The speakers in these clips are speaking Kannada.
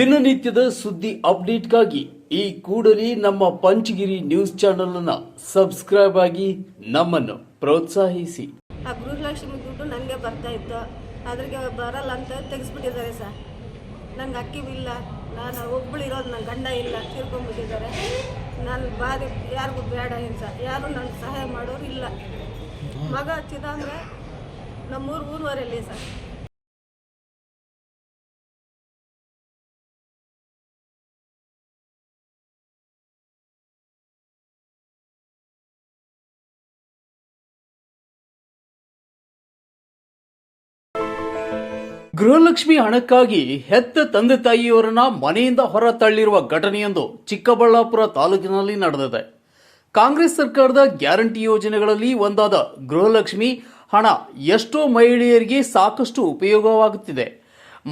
ದಿನನಿತ್ಯದ ಸುದ್ದಿ ಅಪ್ಡೇಟ್ಗಾಗಿ ಈ ಕೂಡಲೇ ನಮ್ಮ ಪಂಚಗಿರಿ ನ್ಯೂಸ್ ಚಾನೆಲ್ ಅನ್ನ ಸಬ್ಸ್ಕ್ರೈಬ್ ಆಗಿ ನಮ್ಮನ್ನು ಪ್ರೋತ್ಸಾಹಿಸಿ. ಆ ಗೃಹಲಕ್ಷ್ಮಿ ದುಡ್ಡು ನನಗೆ ಬರ್ತಾ ಇತ್ತು. ಅದ್ರಿಗೆ ಬರಲ್ಲ ಅಂತ ತೆಗೆಸ್ಬಿಟ್ಟಿದ್ದಾರೆ ಸರ್. ನಂಗೆ ಅಕ್ಕಿ ಇಲ್ಲ, ನಾನು ಒಬ್ಬಳು ಇರೋದು ನನ್ನ ಗಂಡ ಇಲ್ಲ ತಿಳ್ಕೊಂಬಿಟ್ಟಿದ್ದಾರೆ ನಾನು ಬಾರಿ ಯಾರಿಗೂ ಬೇಡ ಏನು ಸರ್. ಯಾರು ನನಗೆ ಸಹಾಯ ಮಾಡೋರು ಇಲ್ಲ. ಮಗ ಹಚ್ಚಿದ ಅಂದರೆ ನಮ್ಮೂರು ಊರುವರೆಯಲ್ಲಿ ಸರ್. ಗೃಹಲಕ್ಷ್ಮಿ ಹಣಕ್ಕಾಗಿ ಹೆತ್ತ ತಂದೆ ತಾಯಿಯವರನ್ನ ಮನೆಯಿಂದ ಹೊರ ತಳ್ಳಿರುವ ಘಟನೆಯೊಂದು ಚಿಕ್ಕಬಳ್ಳಾಪುರ ತಾಲೂಕಿನಲ್ಲಿ ನಡೆದಿದೆ. ಕಾಂಗ್ರೆಸ್ ಸರ್ಕಾರದ ಗ್ಯಾರಂಟಿ ಯೋಜನೆಗಳಲ್ಲಿ ಒಂದಾದ ಗೃಹಲಕ್ಷ್ಮಿ ಹಣ ಎಷ್ಟೋ ಮಹಿಳೆಯರಿಗೆ ಸಾಕಷ್ಟು ಉಪಯೋಗವಾಗುತ್ತಿದೆ.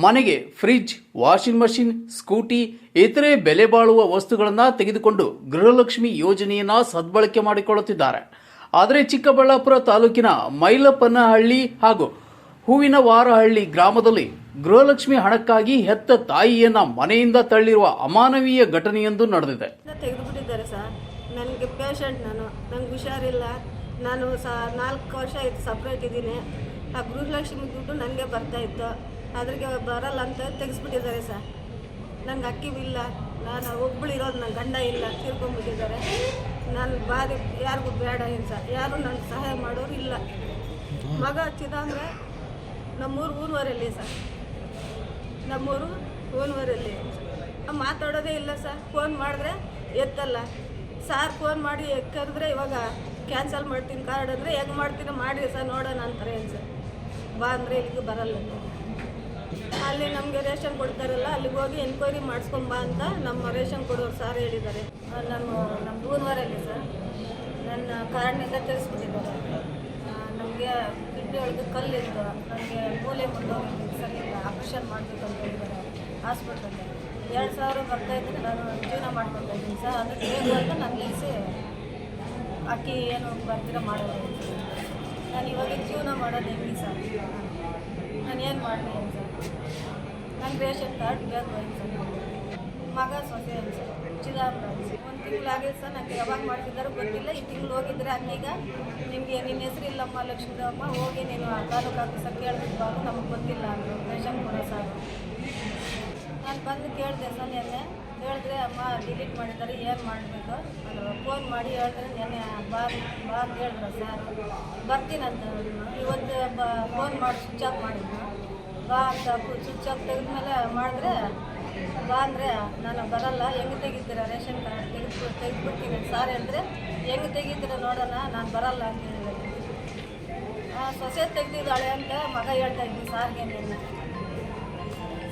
ಮನೆಗೆ ಫ್ರಿಡ್ಜ್, ವಾಷಿಂಗ್ ಮಷಿನ್, ಸ್ಕೂಟಿ, ಇತರೆ ಬೆಲೆ ಬಾಳುವ ವಸ್ತುಗಳನ್ನು ತೆಗೆದುಕೊಂಡು ಗೃಹಲಕ್ಷ್ಮಿ ಯೋಜನೆಯನ್ನು ಸದ್ಬಳಕೆ ಮಾಡಿಕೊಳ್ಳುತ್ತಿದ್ದಾರೆ. ಆದರೆ ಚಿಕ್ಕಬಳ್ಳಾಪುರ ತಾಲೂಕಿನ ಮೈಲಪ್ಪನಹಳ್ಳಿ ಹಾಗೂ ಹೂವಿನ ವಾರಹಳ್ಳಿ ಗ್ರಾಮದಲ್ಲಿ ಗೃಹಲಕ್ಷ್ಮಿ ಹಣಕ್ಕಾಗಿ ಹೆತ್ತ ತಾಯಿಯನ್ನ ಮನೆಯಿಂದ ತಳ್ಳಿರುವ ಅಮಾನವೀಯ ಘಟನೆಯೊಂದು ನಡೆದಿದೆ. ತೆಗೆದುಬಿಟ್ಟಿದ್ದಾರೆ ಸರ್. ನನಗೆ ಪೇಷಂಟ್ ನಾನು. ನಂಗೆ ಹುಷಾರಿಲ್ಲ. ನಾನು ಸಹ ನಾಲ್ಕು ವರ್ಷ ಆಯ್ತು ಸಪ್ರೇಟ್ ಇದ್ದೀನಿ. ಆ ಗೃಹಲಕ್ಷ್ಮಿ ದುಡ್ಡು ನನಗೆ ಬರ್ತಾ ಇತ್ತು. ಅದ್ರಿಗೆ ಬರಲ್ಲ ಅಂತ ತೆಗೆಸ್ಬಿಟ್ಟಿದ್ದಾರೆ ಸರ್. ನಂಗೆ ಅಕ್ಕಿ ಇಲ್ಲ. ನಾನು ಒಬ್ಬಳು ಇರೋದು ನನ್ನ ಗಂಡ ಇಲ್ಲ. ತಿರ್ಕೊಂಡ್ಬಿಟ್ಟಿದ್ದಾರೆ. ನಾನು ಬಾರಿ ಯಾರಿಗೂ ಬೇಡ ಏನು ಸರ್. ಯಾರು ನನಗೆ ಸಹಾಯ ಮಾಡೋರು ಇಲ್ಲ. ಮಗ ಹಚ್ಚಿದ ಅಂದರೆ ನಮ್ಮೂರು ಊರುವರೆಯಲ್ಲಿ ಸರ್? ನಮ್ಮೂರು ಊರುವರೆಯಲ್ಲಿ ಮಾತಾಡೋದೇ ಇಲ್ಲ ಸರ್. ಫೋನ್ ಮಾಡಿದ್ರೆ ಎತ್ತಲ್ಲ. ಸಾರ್ ಫೋನ್ ಮಾಡಿ ಕರೆದ್ರೆ ಇವಾಗ ಕ್ಯಾನ್ಸಲ್ ಮಾಡ್ತೀನಿ ಕಾರ್ಡ್ ಅಂದರೆ ಹೆಂಗೆ ಮಾಡ್ತೀನಿ ಮಾಡಿರಿ ಸರ್, ನೋಡೋಣ ಅಂತಾರೆ ಏನು ಸರ್? ಬಾ ಅಂದರೆ ಇಲ್ಲಿಗೆ ಬರಲ್ಲ. ಅಲ್ಲಿ ನಮಗೆ ರೇಷನ್ ಕೊಡ್ತಾರಲ್ಲ, ಅಲ್ಲಿಗೆ ಹೋಗಿ ಎನ್ಕ್ವೈರಿ ಮಾಡಿಸ್ಕೊಂಬಾ ಅಂತ ನಮ್ಮ ರೇಷನ್ ಕೊಡೋರು ಸಾರ್ ಹೇಳಿದ್ದಾರೆ. ನಮ್ಮ ನಮ್ಮ ಊರುವರಲ್ಲಿ ಸರ್. ನನ್ನ ಕಾರ್ಡ್ನಿಂದ ತಿಳಿಸ್ಬಿಟ್ಟಿದ್ದಾರೆ. ನಮಗೆ ಕಿಡ್ನಿ ಒಳಗೆ ಕಲ್ಲಿತ್ತು ನನಗೆ ಮೂಲೆ ಮುಂದೆ ಸರಿ ಇಲ್ಲ ಆಪ್ರೇಷನ್ ಮಾಡಬೇಕು ಅಂತ ಹೇಳಿದ್ದಾರೆ ಹಾಸ್ಪಿಟಲಲ್ಲಿ. ಎರಡು ಸಾವಿರ ಬರ್ತಾ ಇದ್ದರೆ ನಾನು ಜೀವನ ಮಾಡ್ಕೊತಾ ಇದ್ದೀನಿ ಸರ್. ಅದಕ್ಕೆ ಬೇಕು ನಾನು ನಿಲ್ಲಿಸಿ ಅಕ್ಕಿ ಏನು ಬರ್ತೀರ ಮಾಡೋದು ನಾನು ಇವಾಗ ಜೀವನ ಮಾಡೋದು ಹೆಂಗೆ ಸರ್? ನಾನು ಏನು ಮಾಡಲಿ ಸರ್? ನಂಗೆ ರೇಷನ್ ಕಾರ್ಡ್ ಬೇಕು ಅಂತ ಮಗ ಸೊಸೆ ಅಂತ ಸರ್. ಚಿದಾಪುರ ತಿಂಗಳಾಗಿದೆ ಸರ್ ನನಗೆ ಯಾವಾಗ ಮಾಡ್ತಿದ್ದಾರೋ ಗೊತ್ತಿಲ್ಲ. ಈ ತಿಂಗಳು ಹೋಗಿದ್ರೆ ಅಕ್ಕೀಗ ನಿಮಗೆ ನಿನ್ನ ಹೆಸರು ಇಲ್ಲಮ್ಮ ಲಕ್ಷ್ಮೀದಮ್ಮ ಹೋಗಿ ನೀನು ಆ ಸರ್ ಕೇಳಬೇಕು ಕೇಳ್ತಿದ್ಬಾ ನಮಗೆ ಗೊತ್ತಿಲ್ಲ ಅಂದರು. ರೇಷನ್ ಕೊಡೋ ಸರ್. ನಾನು ಬಂದು ಕೇಳಿದೆ ಸರ್ ನೆನ್ನೆ. ಹೇಳಿದ್ರೆ ಅಮ್ಮ ಡಿಲೀಟ್ ಮಾಡಿದ್ದಾರೆ, ಏನು ಮಾಡಬೇಕು? ಅದು ಫೋನ್ ಮಾಡಿ ಹೇಳಿದ್ರೆ ನೆನ್ನೆ ಬಾ ಬಾ ಅಂತ ಹೇಳಿದ್ರು ಸರ್. ಬರ್ತೀನಂತ. ಇವತ್ತು ಬ ಫೋನ್ ಮಾಡಿ ಸ್ವಿಚ್ ಆಫ್ ಮಾಡಿದ್ರು. ಬಾ ಅಂತ ಸ್ವಿಚ್ ಆಫ್ ತೆಗೆದ್ಮೇಲೆ ಮಾಡಿದ್ರೆ ಬಾ ಅಂದರೆ ನಾನು ಬರಲ್ಲ. ಹೆಂಗೆ ತೆಗಿತೀರ ರೇಷನ್ ಕಾರ್ಡ್ ತೆಗೆದು ತೆಗೆದುಬಿಡ್ತೀನಿ ಸಾರಿ ಅಂದರೆ ಹೆಂಗೆ ತೆಗಿತೀರ ನೋಡೋಣ, ನಾನು ಬರಲ್ಲ ಅಂತ ಹೇಳಿದೆ ಸೊಸೆ ತೆಗ್ದಿದ್ದಾಳೆ ಅಂತ ಮಗ ಹೇಳ್ತಾ ಇದ್ದೀನಿ ಸಾರಿಗೆ ನೀನು.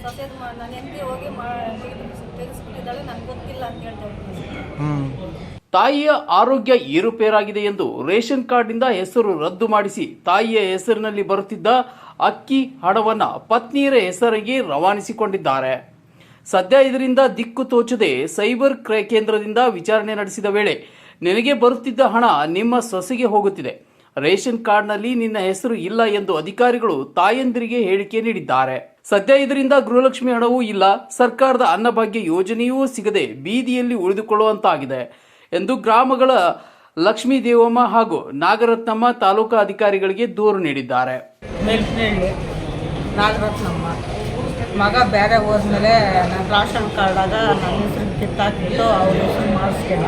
ಸೊಸೆದು ನಾನು ಹೆಂಗೆ ಹೋಗಿ ಮಾ ತೆಗೆಸ್ಬಿಟ್ಟಿದ್ದಾಳೆ ನನಗೆ ಗೊತ್ತಿಲ್ಲ ಅಂತ ಹೇಳ್ತಾ ಇದ್ದೀನಿ ತಾಯಿಯ ಆರೋಗ್ಯ ಏರುಪೇರಾಗಿದೆ ಎಂದು ರೇಷನ್ ಕಾರ್ಡ್ನಿಂದ ಹೆಸರು ರದ್ದು ಮಾಡಿಸಿ ತಾಯಿಯ ಹೆಸರಿನಲ್ಲಿ ಬರುತ್ತಿದ್ದ ಅಕ್ಕಿ ಹಣವನ್ನು ಪತ್ನಿಯರ ಹೆಸರಿಗೆ ರವಾನಿಸಿಕೊಂಡಿದ್ದಾರೆ. ಸದ್ಯ ಇದರಿಂದ ದಿಕ್ಕು ತೋಚದೆ ಸೈಬರ್ ಕ್ರೈ ಕೇಂದ್ರದಿಂದ ವಿಚಾರಣೆ ನಡೆಸಿದ ವೇಳೆ ನಿನಗೆ ಬರುತ್ತಿದ್ದ ಹಣ ನಿಮ್ಮ ಸೊಸೆಗೆ ಹೋಗುತ್ತಿದೆ. ರೇಷನ್ ಕಾರ್ಡ್ನಲ್ಲಿ ನಿನ್ನ ಹೆಸರು ಇಲ್ಲ ಎಂದು ಅಧಿಕಾರಿಗಳು ತಾಯಂದಿರಿಗೆ ಹೇಳಿಕೆ ನೀಡಿದ್ದಾರೆ. ಸದ್ಯ ಇದರಿಂದ ಗೃಹಲಕ್ಷ್ಮಿ ಹಣವೂ ಇಲ್ಲ. ಸರ್ಕಾರದ ಅನ್ನಭಾಗ್ಯ ಯೋಜನೆಯೂ ಸಿಗದೆ ಬೀದಿಯಲ್ಲಿ ಉಳಿದುಕೊಳ್ಳುವಂತಾಗಿದೆ ಎಂದು ಗ್ರಾಮಗಳ ಲಕ್ಷ್ಮೀ ದೇವಮ್ಮ ಹಾಗೂ ನಾಗರತ್ನಮ್ಮ ತಾಲೂಕಾ ಅಧಿಕಾರಿಗಳಿಗೆ ದೂರು ನೀಡಿದ್ದಾರೆ. ನಾಗರತ್ನಮ್ಮ. ಮಗ ಬೇರೆ ಹೋದ್ಮೇಲೆ ನನ್ನ ರಾಷನ್ ಕಾರ್ಡಾಗ ನನ್ನ ಹೆಸ್ರು ಕಿತ್ತಾಕ್ಬಿಟ್ಟು ಅವ್ರ ಹೆಸ್ರು ಮಾಡಿಸ್ಕೊಂಡ.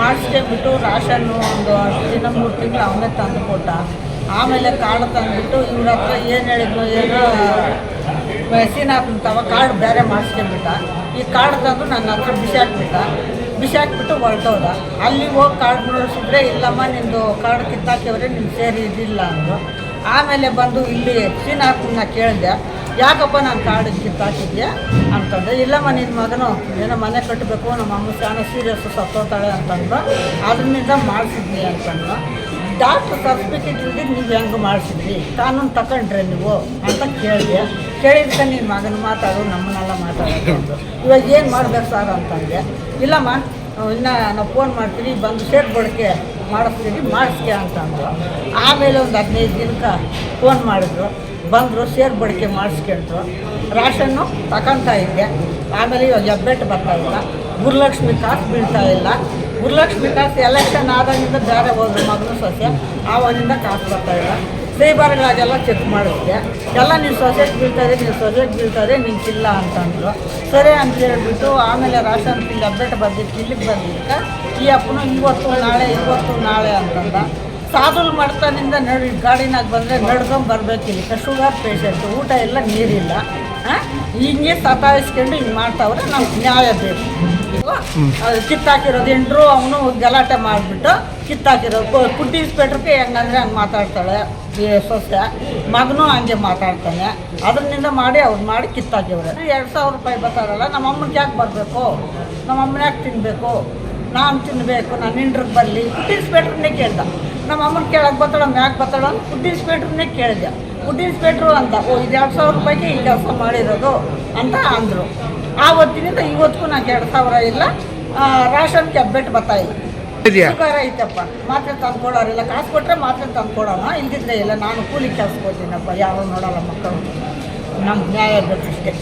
ಮಾಡಿಸ್ಕೊಂಡ್ಬಿಟ್ಟು ರಾಷನ್ನು ಒಂದು ಹತ್ತು ದಿನ ಮೂರು ತಿಂಗಳು ಅವನೇ ತಂದು ಕೊಟ್ಟ ಆಮೇಲೆ ಕಾರ್ಡ್ ತಂದುಬಿಟ್ಟು ಇವ್ರ ಹತ್ರ ಏನು ಹೇಳಿದ್ರು ಏನೋ ಮೆಸಿನ್ ಹಾಕ್ಬಿಡ್ತಾವ ಕಾರ್ಡ್ ಬೇರೆ ಮಾಡಿಸ್ಕೊಂಡ್ಬಿಟ್ಟ. ಈ ಕಾರ್ಡ್ ತಂದು ನನ್ನ ಹತ್ರ ಬಿಸಾಕ್ಬಿಟ್ಟ. ಬಿಸಾಕ್ಬಿಟ್ಟು ಹೊರಟೋದ. ಅಲ್ಲಿ ಹೋಗಿ ಕಾರ್ಡ್ ನೋಡಿಸಿದ್ರೆ, ಇಲ್ಲಮ್ಮ, ನಿಂದು ಕಾರ್ಡ್ ಕಿತ್ತಾಕಿವ್ರೆ ನಿಮ್ಮ ಸೇರಿ ಇದಿಲ್ಲ ಅಂದರು. ಆಮೇಲೆ ಬಂದು ಇಲ್ಲಿ ಶ್ರೀನಾಥನ ಕೇಳಿದೆ, ಯಾಕಪ್ಪ ನಾನು ಕಾರ್ಡ್ ಕಿತ್ತಾಕಿದ್ಯಾ ಅಂತಂದ್ರೆ ಇಲ್ಲಮ್ಮ ನಿನ್ನ ಮಗನು ಏನೋ ಮನೆ ಕಟ್ಟಬೇಕು ನಮ್ಮ ಅಮ್ಮ ಸ್ಥಾನ ಸೀರಿಯಸ್ ಸತ್ತೋತಾಳೆ ಅಂತಂದ್ರೆ ಅದರಿಂದ ಮಾಡಿಸಿದ್ನಿ ಅಂತಂದ್ರ ಡಾಕ್ಟ್ರ್ ಸರ್ಟಿಫಿಕೇಟ್ ಇಲ್ದಿದ್ದು ನೀವು ಹೆಂಗೆ ಮಾಡಿಸಿದ್ರಿ? ಕಾನೂನು ತಗೊಂಡ್ರೆ ನೀವು? ಅಂತ ಕೇಳಿದೆ. ಕೇಳಿದ್ಕೆ ನಿನ್ನ ಮಗನ ಮಾತಾಡು, ನಮ್ಮನ್ನೆಲ್ಲ ಮಾತಾಡೋದು. ಇವಾಗ ಏನು ಮಾಡ್ಬೇಕು ಸರ್ ಅಂತಂದೆ, ಇಲ್ಲಮ್ಮ, ಇನ್ನು ನಾವು ಫೋನ್ ಮಾಡ್ತೀವಿ, ಬಂದು ಶೇರ್ ಬಳಕೆ ಮಾಡಿಸ್ತೀವಿ ಮಾಡಿಸ್ಕೆ ಅಂತಂದರು ಆಮೇಲೆ ಒಂದು ಹದಿನೈದು ದಿನಕ್ಕೆ ಫೋನ್ ಮಾಡಿದ್ರು. ಬಂದರು ಸೇರ್ ಬಡಿಕೆ ಮಾಡಿಸ್ಕೊಂಡ್ರು. ರಾಷನ್ನು ತಗೊಂತಾ ಇದ್ದೆ. ಆಮೇಲೆ ಇವಾಗ ಹೆಬ್ಬೆಟ್ಟು ಇಲ್ಲ. ಗುರುಲಕ್ಷ್ಮಿ ಕಾಸು ಬೀಳ್ತಾ ಇಲ್ಲ. ಗುರುಲಕ್ಷ್ಮಿ ಕಾಸು ಎಲೆಕ್ಷನ್ ಆದಾಗಿಂದ ಬೇರೆ ಹೋದ್ರು ಮಗನ ಸೊಸೆ. ಆವಾಗಿಂದ ಕಾಸು ಬರ್ತಾ ಇಲ್ಲ ಸೈಬರ್ಗಳಾಗೆಲ್ಲ ಚೆಕ್ ಮಾಡಿದ್ದೆ. ಎಲ್ಲ ನೀವು ಸೊಸೆಗೆ ಬೀಳ್ತದೆ ನೀವು ಸೊಸೆಗೆ ಬೀಳ್ತದೆ ಇಲ್ಲ ಅಂತಂದ್ರು. ಸರಿ ಅಂತ ಹೇಳ್ಬಿಟ್ಟು ಆಮೇಲೆ ರಾಷನ್ ಬಿಲ್ ಅಪ್ಡೇಟ್ ಬಂದಿದ್ದು ಇಲ್ಲಿಗೆ ಬಂದಿದ್ದಕ್ಕೆ ಈ ಅಪ್ಪನು ಇವತ್ತು, ನಾಳೆ ಇವತ್ತು, ನಾಳೆ ಅಂತಂದ. ಸಾಧುಲ್ ಮಾಡ್ತಾನಿಂದ ನಡಿ, ಗಾಡಿನಾಗ ಬಂದರೆ ನಡ್ಕೊಂಡು ಬರಬೇಕು ಶುಗರ್ ಪೇಷಂಟು, ಊಟ ಇಲ್ಲ, ನೀರಿಲ್ಲ. ಹಾಂ ಹೀಗೆ ಸತಾಯಿಸ್ಕೊಂಡು ಹಿಂಗೆ ಮಾಡ್ತಾವ್ರೆ, ನಮ್ಗೆ ನ್ಯಾಯ ಬೇಕು. ಕಿತ್ತಾಕಿರೋದು ಎಂಟ್ರು ಅವನು ಗಲಾಟೆ ಮಾಡಿಬಿಟ್ಟು ಕಿತ್ತಾಕಿರೋದು. ಪುಟ್ಟಿ ಇನ್ಸ್ಪೆಕ್ಟ್ರಿಗೆ ಹೆಂಗಂದ್ರೆ ಹಂಗೆ ಮಾತಾಡ್ತಾಳೆ. ಸೊಸೆ. ಮಗನೂ ಹಂಗೆ ಮಾತಾಡ್ತಾನೆ. ಅದರಿಂದ ಮಾಡಿ ಅವ್ರು ಮಾಡಿ ಕಿತ್ತಾಕಿವ್ರೆ ಎರಡು ಸಾವಿರ ರೂಪಾಯಿ ಬರ್ತಾರಲ್ಲ ನಮ್ಮ ಅಮ್ಮನ ಯಾಕೆ ಬರಬೇಕು? ನಮ್ಮ ಅಮ್ಮನ ಯಾಕೆ ತಿನ್ನಬೇಕು ನಾನು ತಿನ್ನಬೇಕು ನಾನು ಇಂಟ್ರಿಗೆ ಬರಲಿ. ಪುಟ್ಟಿ ಇನ್ಸ್ಪೆಕ್ಟ್ರನ್ನೇ ಕೇಳ್ದೆ. ನಮ್ಮ ಅಮ್ಮನ ಕೇಳಕ್ಕೆ ಅಮ್ಮ ಯಾಕೆ ಬರ್ತಾಳ ಫುಡ್ ಇನ್ಸ್ಪೆಕ್ಟ್ರನ್ನೇ ಕೇಳಿದೆ. ಫುಡ್ ಇನ್ಸ್ಪೆಕ್ಟ್ರು ಅಂತ ಓ ಇದು ಎರಡು ಸಾವಿರ ರೂಪಾಯಿಗೆ ಈ ಕೆಲಸ ಮಾಡಿರೋದು ಅಂತ ಅಂದರು. ಆವತ್ತಿನಿಂದ ಇವತ್ತಿಗೂ ನಂಗೆ ಎರಡು ಸಾವಿರ ಇಲ್ಲ. ಆ, ರಾಷನ್ಗೆ ಹೆಬ್ಬೆಟ್ಟು ಬರ್ತಾ ಇಲ್ಲ. ಶುಗರ್ ಐತಪ್ಪ. ಮಾತ್ರೆ ತಂದ್ಕೊಡೋರಿಲ್ಲ ಕಾಸು ಕೊಟ್ಟರೆ ಮಾತ್ರೆ ತಂದ್ಕೊಡೋಣ ಇಲ್ದಿದ್ರೆ ಇಲ್ಲ ನಾನು ಕೂಲಿ ಕೆಲ್ಸಕ್ಕೆ ಹೋಗ್ತೀನಪ್ಪ ಯಾರು ನೋಡಲ್ಲ ಮಕ್ಕಳು. ನಮ್ಮ ನ್ಯಾಯ ಬೇಕಷ್ಟೇ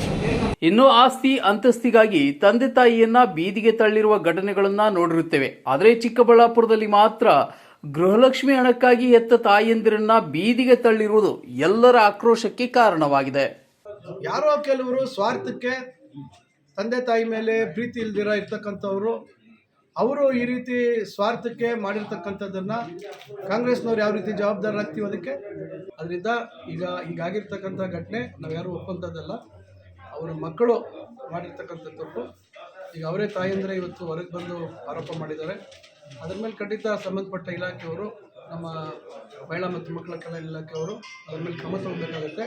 ಇನ್ನು ಆಸ್ತಿ ಅಂತಸ್ತಿಗಾಗಿ ತಂದೆ ತಾಯಿಯನ್ನ ಬೀದಿಗೆ ತಳ್ಳಿರುವ ಘಟನೆಗಳನ್ನ ನೋಡಿರುತ್ತೇವೆ. ಆದರೆ ಚಿಕ್ಕಬಳ್ಳಾಪುರದಲ್ಲಿ ಮಾತ್ರ ಗೃಹಲಕ್ಷ್ಮಿ ಹಣಕ್ಕಾಗಿ ಎತ್ತ ತಾಯಂದಿರನ್ನ ಬೀದಿಗೆ ತಳ್ಳಿರುವುದು ಎಲ್ಲರ ಆಕ್ರೋಶಕ್ಕೆ ಕಾರಣವಾಗಿದೆ. ಯಾರೋ ಕೆಲವರು ಸ್ವಾರ್ಥಕ್ಕೆ ತಂದೆ ತಾಯಿ ಮೇಲೆ ಪ್ರೀತಿ ಇಲ್ದಿರ ಇರ್ತಕ್ಕಂಥವ್ರು, ಅವರು ಈ ರೀತಿ ಸ್ವಾರ್ಥಕ್ಕೆ ಮಾಡಿರ್ತಕ್ಕಂಥದ್ದನ್ನು ಕಾಂಗ್ರೆಸ್ನವ್ರು ಯಾವ ರೀತಿ ಜವಾಬ್ದಾರರಾಗ್ತೀವಿ ಅದಕ್ಕೆ? ಅದರಿಂದ ಈಗ ಈಗಾಗಿರ್ತಕ್ಕಂಥ ಘಟನೆ ನಾವು ಯಾರು ಒಪ್ಪಂಥದ್ದಲ್ಲ ಅವರ ಮಕ್ಕಳು ಮಾಡಿರ್ತಕ್ಕಂಥ ತಪ್ಪು. ಈಗ ಅವರೇ ತಾಯಂದ್ರೆ ಇವತ್ತು ಹೊರಗೆ ಬಂದು ಆರೋಪ ಮಾಡಿದ್ದಾರೆ. ಅದ್ರ ಮೇಲೆ ಖಂಡಿತ ಸಂಬಂಧಪಟ್ಟ ಇಲಾಖೆಯವರು, ನಮ್ಮ ಮಹಿಳಾ ಮತ್ತು ಮಕ್ಕಳ ಕಲ್ಯಾಣ ಇಲಾಖೆಯವರು ಅದ್ರ ಮೇಲೆ ಕ್ರಮ ತಗೋಬೇಕಾಗುತ್ತೆ.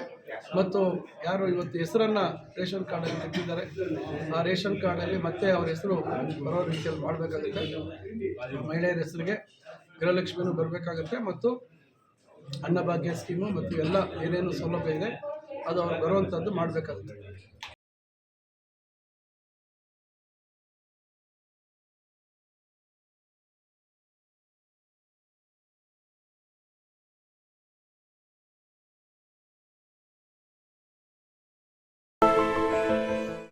ಮತ್ತು ಯಾರು ಇವತ್ತು ಹೆಸರನ್ನು ರೇಷನ್ ಕಾರ್ಡಲ್ಲಿ ಕಟ್ಟಿದ್ದಾರೆ ಆ ರೇಷನ್ ಕಾರ್ಡಲ್ಲಿ ಮತ್ತೆ ಅವ್ರ ಹೆಸರು ಬರೋ ರೀತಿಯಲ್ಲಿ ಮಾಡಬೇಕಾಗುತ್ತೆ. ಮಹಿಳೆಯರ ಹೆಸರಿಗೆ ಗೃಹಲಕ್ಷ್ಮಿನೂ ಬರಬೇಕಾಗುತ್ತೆ ಮತ್ತು ಅನ್ನಭಾಗ್ಯ ಸ್ಕೀಮು ಮತ್ತು ಎಲ್ಲ ಏನೇನು ಸೌಲಭ್ಯ ಇದೆ, ಅದು ಅವ್ರು ಬರುವಂಥದ್ದು ಮಾಡಬೇಕಾಗುತ್ತೆ.